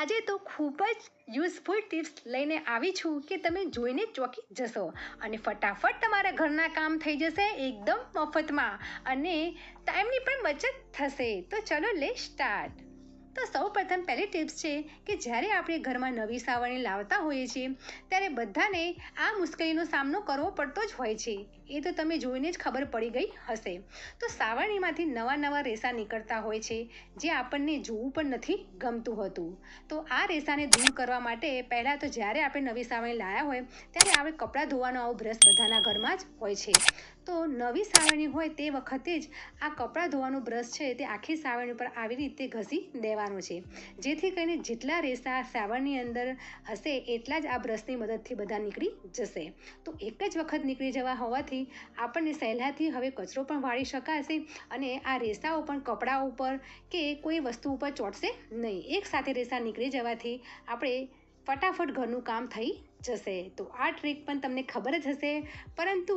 આજે તો ખૂબ જ યુઝફુલ ટિપ્સ લઈને આવી છું કે તમે જોઈને ચોકી જશો. અને ફટાફટ તમારા ઘરના કામ થઈ જશે એકદમ મફતમાં અને ટાઈમની પણ બચત થશે. તો ચલો લે સ્ટાર્ટ તો સૌ પ્રથમ પહેલી ટિપ્સ છે કે જ્યારે આપણે ઘરમાં નવી સાવરણી લાવતા હોઈએ છીએ, ત્યારે બધાને આ મુશ્કેલીનો સામનો કરવો પડતો જ હોય છે. એ તો તમે જોઈને જ ખબર પડી ગઈ હશે. તો સાવરણીમાંથી નવા નવા રેસા નીકળતા હોય છે, જે આપણને જોવું પણ નથી ગમતું હોતું. તો આ રેસાને દૂર કરવા માટે પહેલાં તો જ્યારે આપણે નવી સાવરણી લાવ્યા હોય, ત્યારે આપણે કપડાં ધોવાનો આવો બ્રશ બધાના ઘરમાં જ હોય છે. તો નવી સાવરણી હોય તે વખતે જ આ કપડાં ધોવાનું બ્રશ છે તે આખી સાવરણી પર આવી રીતે ઘસી દેવાનું છે. જેથી કરીને જેટલા રેસા સાવરણી અંદર હશે, એટલા જ આ બ્રશની મદદથી બધા નીકળી જશે. તો એક જ વખત નીકળી જવા હોવાથી આપણને સહેલાથી હવે કચરો પણ વાળી શકાશે અને આ રેસાઓ પણ કપડાં ઉપર કે કોઈ વસ્તુ ઉપર ચોંટશે નહીં. એક સાથે રેસા નીકળી જવાથી આપણે ફટાફટ ઘરનું કામ થઈ જશે. તો આ ટ્રીક પણ તમને ખબર જ હશે. પરંતુ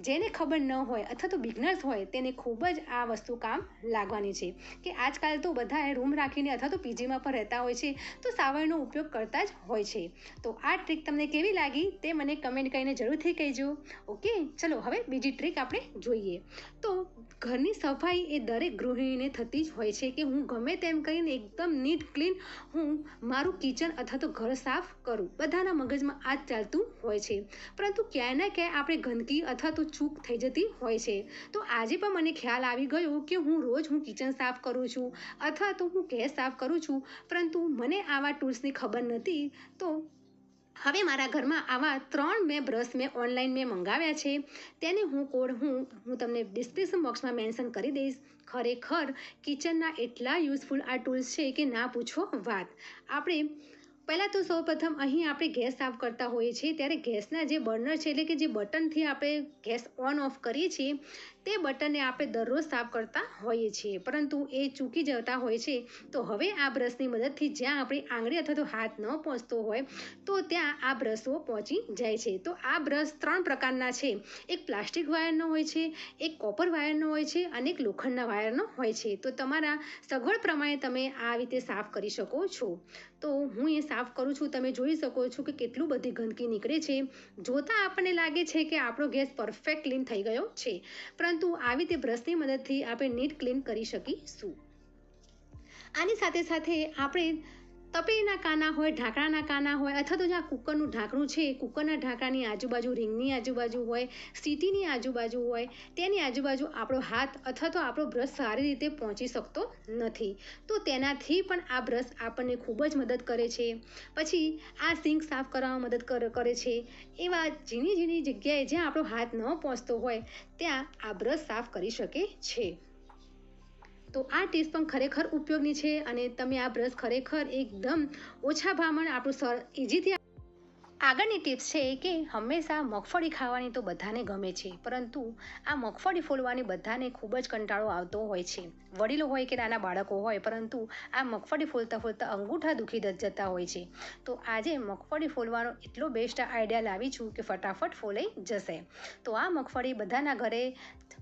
જેને ખબર ન હોય અથવા તો બિગનર્સ હોય તેને ખૂબ જ આ વસ્તુ કામ લાગવાની છે. કે આજકાલ તો બધાએ રૂમ રાખીને અથવા તો પીજીમાં પણ રહેતા હોય છે, તો સાવરનો ઉપયોગ કરતા જ હોય છે. તો આ ટ્રીક તમને કેવી લાગી તે મને કમેન્ટ કરીને જરૂરથી કહેજો. ઓકે? ચલો, હવે બીજી ટ્રીક આપણે જોઈએ. તો ઘરની સફાઈ એ દરેક ગૃહિણીને થતી જ હોય છે કે હું ગમે તેમ કરીને એકદમ નીટ ક્લીન હું મારું કિચન અથવા તો ઘર સાફ કરું. બધાના મગજમાં આ ચાલતું હોય છે. પરંતુ ક્યાંય ને ક્યાંય આપણે ગંદકી અથવા તો ચૂક થઈ જતી હોય છે. તો આજે પણ મને ખ્યાલ આવી ગયો કે હું રોજ હું કિચન સાફ કરું છું અથવા તો હું ગેસ સાફ કરું છું. પરંતુ મને આવા ટૂલ્સની ખબર નથી. તો હવે મારા ઘરમાં આવા ત્રણ મેં બ્રશ મેં ઓનલાઈન મેં મંગાવ્યા છે. તેને હું કોડ હું હું તમને ડિસ્ક્રિપ્શન બોક્સમાં મેન્શન કરી દઈશ. ખરેખર કિચનના એટલા યુઝફુલ આ ટૂલ્સ છે કે ના પૂછો વાત. આપણે પહેલાં તો સૌપ્રથમ અહીં આપણે ગેસ સાફ કરતા હોઈએ છીએ. ત્યારે ગેસના જે બર્નર છે, એટલે કે જે બટનથી આપણે ગેસ ઓન ઓફ કરીએ છીએ તે બટનને આપણે દરરોજ સાફ કરતા હોઈએ છીએ. પરંતુ એ ચૂકી જતા હોય છે, તો હવે આ બ્રશની મદદથી જ્યાં આપણી આંગળી અથવા તો હાથ ન પહોંચતો હોય, તો ત્યાં આ બ્રશો પહોંચી જાય છે. તો આ બ્રશ ત્રણ પ્રકારના છે. એક પ્લાસ્ટિક વાયરનો હોય છે, એક કોપર વાયરનો હોય છે અને એક લોખંડના વાયરનો હોય છે. તો તમારા સગવડ પ્રમાણે તમે આ રીતે સાફ કરી શકો છો. તો હું એ સાફ કરું છું. તમે જોઈ શકો છો કે કેટલું બધી ગંદકી નીકળે છે. જોતાં આપણને લાગે છે કે આપણો ગેસ પરફેક્ટ ક્લીન થઈ ગયો છે. પરંતુ આવી રીતે બ્રશની મદદથી આપણે નીટ ક્લીન કરી શકીશું. આની સાથે સાથે આપણે તપેલીના કાના હોય, ઢાંકણાના કાના હોય અથવા તો જ્યાં કુકરનું ઢાંકણું છે કુકરના ઢાંકણાની આજુબાજુ, રિંગની આજુબાજુ હોય, સીટીની આજુબાજુ હોય, તેની આજુબાજુ આપણો હાથ અથવા તો આપણો બ્રશ સારી રીતે પહોંચી શકતો નથી. તો તેનાથી પણ આ બ્રશ આપણને ખૂબ જ મદદ કરે છે. પછી આ સિંક સાફ કરવામાં મદદ કરે છે. એવા ઝીણી ઝીણી જગ્યાએ જ્યાં આપણો હાથ ન પહોંચતો હોય, ત્યાં આ બ્રશ સાફ કરી શકે છે. તો આ ટેસ્ટ પણ ખરેખર ઉપયોગની છે અને તમે આ બ્રશ ખરેખર એકદમ ઓછા ભાવમાં આપણું સર ઇઝીથી આગળની ટિપ્સ છે કે હંમેશા મગફળી ખાવાની તો બધાને ગમે છે, પરંતુ આ મગફળી ફોલવાની બધાને ખૂબ જ કંટાળો આવતો હોય છે. વડીલો હોય કે નાના બાળકો હોય, પરંતુ આ મગફળી ફોલતા ફોલતા અંગૂઠા દુખી જતા હોય છે. તો આજે મગફળી ફોલવાનો એટલો બેસ્ટ આઈડિયા લાવી છું કે ફટાફટ ફોલાઈ જશે. તો આ મગફળી બધાના ઘરે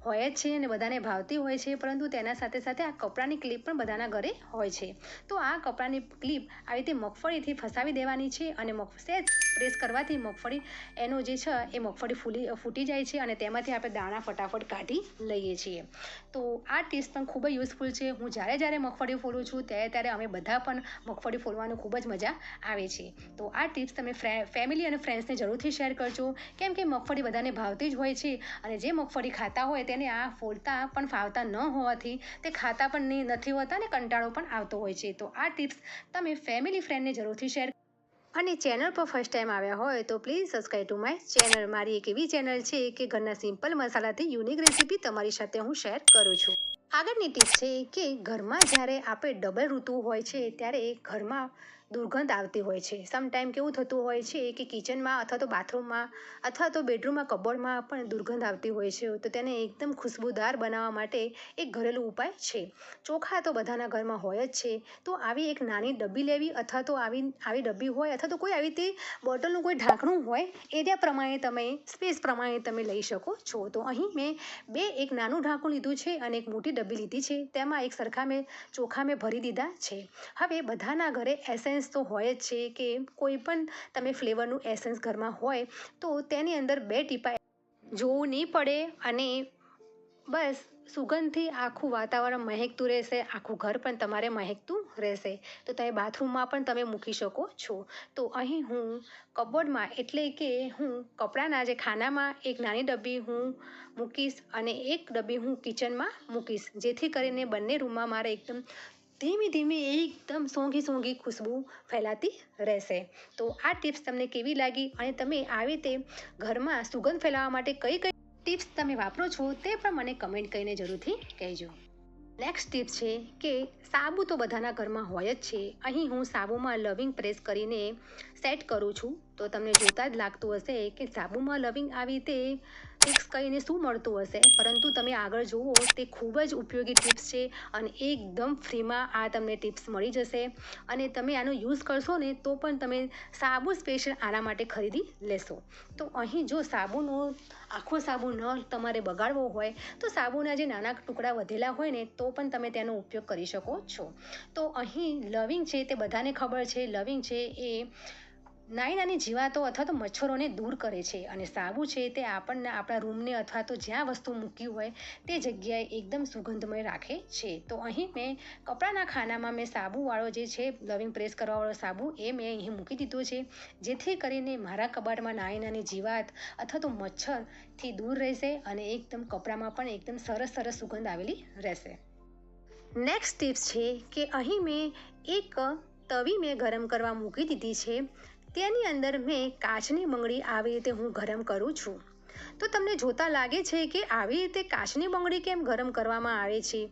હોય જ છે અને બધાને ભાવતી હોય છે, પરંતુ તેના સાથે સાથે આ કપડાની ક્લિપ પણ બધાના ઘરે હોય છે. તો આ કપડાની ક્લિપ આવી રીતે મગફળીથી ફસાવી દેવાની છે અને સેજ પ્રેસ કરવાથી મગફળી એનો જે છે એ મગફળી ફૂલી, ફૂટી જાય છે અને તેમાંથી આપણે દાણા ફટાફટ કાઢી લઈએ છીએ. તો આ ટિપ્સ પણ ખૂબ જ યુઝફુલ છે. હું જ્યારે જ્યારે મગફળી ફોલું છું, ત્યારે ત્યારે અમે બધા પણ મગફળી ફોલવાનું ખૂબ જ મજા આવે છે. તો આ ટિપ્સ તમે ફેમિલી અને ફ્રેન્ડ્સને જરૂરથી શેર કરજો. કેમ કે મગફળી બધાને ભાવતી જ હોય છે અને જે મગફળી ખાતા હોય તેને આ ફોલતા પણ ફાવતા ન હોવાથી તે ખાતા પણ નથી હોતા અને કંટાળો પણ આવતો હોય છે. તો આ ટિપ્સ તમે ફેમિલી ફ્રેન્ડને જરૂરથી શેર અને ચેનલ પર ફર્સ્ટ ટાઈમ આવ્યા હોય તો please subscribe to my channel મારી એક એવી ચેનલ છે કે ઘરના સિમ્પલ મસાલાથી યુનિક રેસીપી તમારી સાથે હું શેર કરું છું. આગળની ટીપ છે કે ઘરમાં જ્યારે આપણે ડબલ ઋતુ હોય છે, ત્યારે ઘરમાં દુર્ગંધ આવતી હોય છે. સમટાઈમ કેવું થતું હોય છે કે કિચનમાં અથવા તો બાથરૂમમાં અથવા તો બેડરૂમમાં કબોર્ડમાં પણ દુર્ગંધ આવતી હોય છે. તો તેને એકદમ ખુશ્બુદાર બનાવવા માટે એક ઘરેલું ઉપાય છે. ચોખા તો બધાના ઘરમાં હોય જ છે. તો આવી એક નાની ડબ્બી લેવી અથવા તો આવી આવી ડબ્બી હોય અથવા તો કોઈ આવી રીતે બોટલનું કોઈ ઢાંકણું હોય એરિયા પ્રમાણે તમે સ્પેસ પ્રમાણે તમે લઈ શકો છો. તો અહીં મેં બે, એક નાનું ઢાંકણું લીધું છે અને એક મોટી ડબ્બી લીધી છે. તેમાં એક સરખા મેં ચોખા મેં ભરી દીધા છે. હવે બધાના ઘરે એસેન્સ એસેન્સ તો હોય જ છે કે કોઈ પણ તમે ફ્લેવરનું એસેન્સ ઘરમાં હોય તો તેની અંદર બે ટીપા જોવું નહીં પડે અને બસ સુગંધથી આખું વાતાવરણ મહેકતું રહેશે, આખું ઘર પણ તમારે મહેકતું રહેશે. તો તમે બાથરૂમમાં પણ તમે મૂકી શકો છો. તો અહીં હું કબોર્ડમાં એટલે કે હું કપડાના જે ખાનામાં એક નાની ડબ્બી હું મૂકીશ અને એક ડબ્બી હું કિચનમાં મૂકીશ. જેથી કરીને બંને રૂમમાં મારે એકદમ ધીમે ધીમે એકદમ સોંગી સોંગી ખુશ્બુ ફેલાતી રહેશે. તો આ ટિપ્સ તમને કેવી લાગી અને તમે આવી રીતે ઘરમાં સુગંધ ફેલાવવા માટે કઈ કઈ ટિપ્સ તમે વાપરો છો તે પણ મને કમેન્ટ કરીને જરૂરથી કહેજો. નેક્સ્ટ ટિપ છે કે સાબુ તો બધાના ઘરમાં હોય જ છે. અહીં હું સાબુમાં લવિંગ પ્રેસ કરીને સેટ કરું છું. તો તમને જોતાં જ લાગતું હશે કે સાબુમાં લવિંગ આવી રીતે મિક્સ કહીને શું મળતું હશે? પરંતુ તમે આગળ જુઓ, તે ખૂબ જ ઉપયોગી ટિપ્સ છે અને એકદમ ફ્રીમાં આ તમને ટિપ્સ મળી જશે. અને તમે આનો યુઝ કરશો ને, તો પણ તમે સાબુ સ્પેશિયલ આના માટે ખરીદી લેશો. તો અહીં જો સાબુનો, આખો સાબુ ન તમારે બગાડવો હોય, તો સાબુના જે નાના ટુકડા વધેલા હોય ને, તો પણ તમે તેનો ઉપયોગ કરી શકો છો. તો અહીં લવિંગ છે તે બધાને ખબર છે. લવિંગ છે એ નાની નાની જીવાતો અથવા તો મચ્છરોને દૂર કરે છે અને સાબુ છે તે આપણને આપણા રૂમને અથવા તો જ્યાં વસ્તુ મૂકી હોય તે જગ્યાએ એકદમ સુગંધમય રાખે છે. તો અહીં મેં કપડાના ખાનામાં મેં સાબુવાળો જે છે લવિંગ પ્રેસ કરવાવાળો સાબુ, એ મેં અહીં મૂકી દીધો છે. જેથી કરીને મારા કબાટમાં નાની નાની જીવાત અથવા તો મચ્છરથી દૂર રહેશે અને એકદમ કપડામાં પણ એકદમ સરસ સરસ સુગંધ આવેલી રહેશે. નેક્સ્ટ ટિપ્સ છે કે અહીં મેં એક તવી મેં ગરમ કરવા મૂકી દીધી છે. તેની અંદર મેં કાચની બંગડી આવી રીતે હું ગરમ કરું છું. તો તમને જોતાં લાગે છે કે આવી રીતે કાચની બંગડી કેમ ગરમ કરવામાં આવે છે?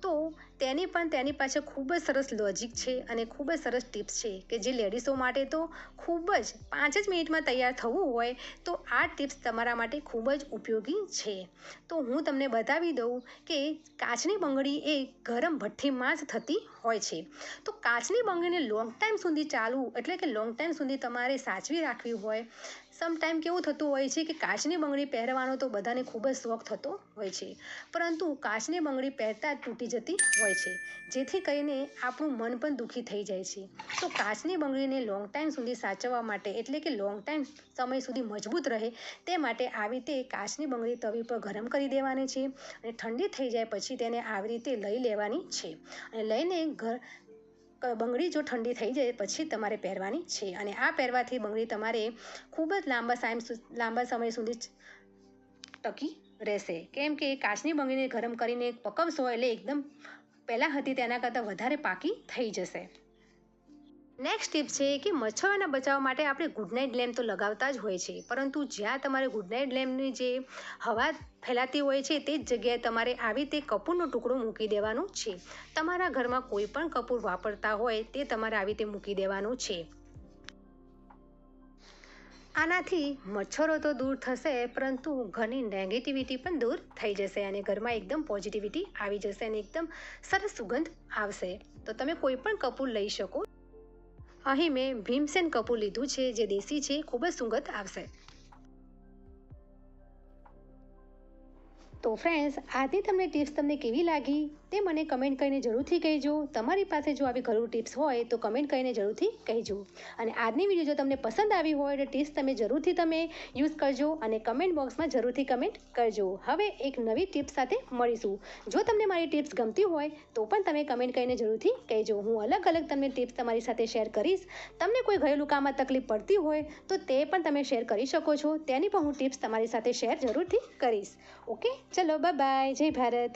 તો તેની પણ તેની પાછળ ખૂબ જ સરસ લોજિક છે અને ખૂબ જ સરસ ટિપ્સ છે કે જે લેડીઝો માટે તો ખૂબ જ પાંચ જ મિનિટમાં તૈયાર થવું હોય તો આ ટિપ્સ તમારા માટે ખૂબ જ ઉપયોગી છે. તો હું તમને બતાવી દઉં કે કાચની બંગડી એ ગરમ ભઠ્ઠીમાં જ થતી હોય છે. તો કાચની બંગડીને લોંગ ટાઈમ સુધી ચાલવું એટલે કે લોંગ ટાઈમ સુધી તમારે સાચવી રાખવી હોય સમ ટાઈમ કેવું થતું હોય છે કે કાચની બંગડી પહેરવાનો તો બધાને ખૂબ જ શોખ થતો હોય છે. પરંતુ કાચની બંગડી પહેરતા જ તૂટી જતી હોય છે. જેથી કરીને આપણું મન પણ દુઃખી થઈ જાય છે. તો કાચની બંગડીને લોંગ ટાઈમ સુધી સાચવવા માટે એટલે કે લોંગ ટાઈમ સમય સુધી મજબૂત રહે તે માટે આવી રીતે કાચની બંગડી તવી પર ગરમ કરી દેવાની છે અને ઠંડી થઈ જાય પછી તેને આવી રીતે લઈ લેવાની છે. અને લઈને ઘર બંગડી જો ઠંડી થઈ જાય પછી તમારે પહેરવાની છે. અને આ પહેરવાથી બંગડી તમારે ખૂબ જ લાંબા ટાઈમ લાંબા સમય સુધી ટકી રહેશે. કેમ કે કાચની બંગડીને ગરમ કરીને પકવશો એટલે એકદમ પહેલાં હતી તેના કરતાં વધારે પાકી થઈ જશે. નેક્સ્ટ ટીપ છે કે મચ્છરોના બચાવ માટે આપણે ગુડ નાઇટ લેમ્પ તો લગાવતા જ હોય છે. પરંતુ જ્યાં તમારે ગુડ નાઇટ લેમ્પની જે હવા ફેલાતી હોય છે, તે જ જગ્યાએ તમારે આવી રીતે કપૂરનો ટુકડો મૂકી દેવાનો છે. તમારા ઘરમાં કોઈ પણ કપૂર વાપરતા હોય, તે તમારે આવી રીતે મૂકી દેવાનું છે. આનાથી મચ્છરો તો દૂર થશે, પરંતુ ઘરની નેગેટિવિટી પણ દૂર થઈ જશે અને ઘરમાં એકદમ પોઝિટિવિટી આવી જશે અને એકદમ સરસ સુગંધ આવશે. તો તમે કોઈ પણ કપૂર લઈ શકો અહીં મેં ભીમસેન કપૂર લીધું છે જે દેશી છે ખૂબ જ સુગંધ આવશે. તો ફ્રેન્ડ્સ આજની તમને ટિપ્સ તમને કેવી લાગી? તે મને કમેન્ટ કરીને જરૂરથી કહેજો. તમારી પાસે જો આવી ઘરેલું ટિપ્સ હોય, તો કમેન્ટ કરીને જરૂરથી કહેજો. અને આજની વીડિયો જો તમને પસંદ આવી હોય, તો ટિપ્સ તમે જરૂરથી તમે યુઝ કરજો અને કમેન્ટ બોક્સમાં જરૂરથી કમેન્ટ કરજો. હવે એક નવી ટિપ્સ સાથે મળીશું. જો તમને મારી ટિપ્સ ગમતી હોય, તો પણ તમે કમેન્ટ કરીને જરૂરથી કહેજો. હું અલગ અલગ તમને ટિપ્સ તમારી સાથે શેર કરીશ. તમને કોઈ ઘરેલું કામમાં તકલીફ પડતી હોય, તો તે પણ તમે શેર કરી શકો છો. તેની પણ હું ટિપ્સ તમારી સાથે શેર જરૂરથી કરીશ. ઓકે? ચલો બાય જય ભારત.